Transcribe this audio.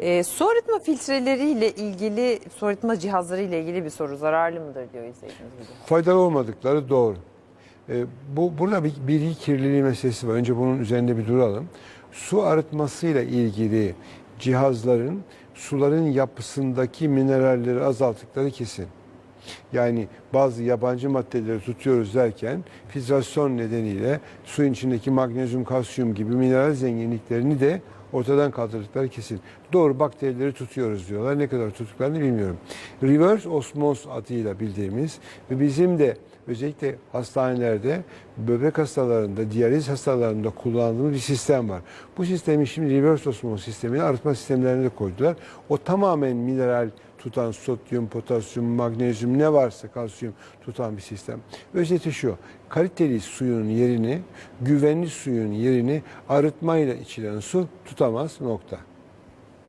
Ee, su arıtma filtreleriyle ilgili, su arıtma cihazları ile ilgili bir soru. Zararlı mıdır diyor izleyicimiz. Faydalı olmadıkları doğru. E, bu burada bir bilgi kirliliği meselesi var. Önce bunun üzerinde bir duralım. Su arıtmasıyla ilgili cihazların suların yapısındaki mineralleri azalttıkları kesin. Yani bazı yabancı maddeleri tutuyoruz derken filtrasyon nedeniyle suyun içindeki magnezyum, kalsiyum gibi mineral zenginliklerini de ortadan kaldırdıkları kesin. Doğru bakterileri tutuyoruz diyorlar. Ne kadar tuttuklarını bilmiyorum. Reverse osmoz adıyla bildiğimiz ve bizim de özellikle hastanelerde böbrek hastalarında, diyaliz hastalarında kullandığımız bir sistem var. Bu sistemi şimdi reverse osmoz sistemini arıtma sistemlerine de koydular. O tamamen mineral tutan sodyum, potasyum, magnezyum ne varsa kalsiyum tutan bir sistem. Özeti şu, kaliteli suyun yerini, güvenli suyun yerini arıtmayla içilen su tutamaz nokta.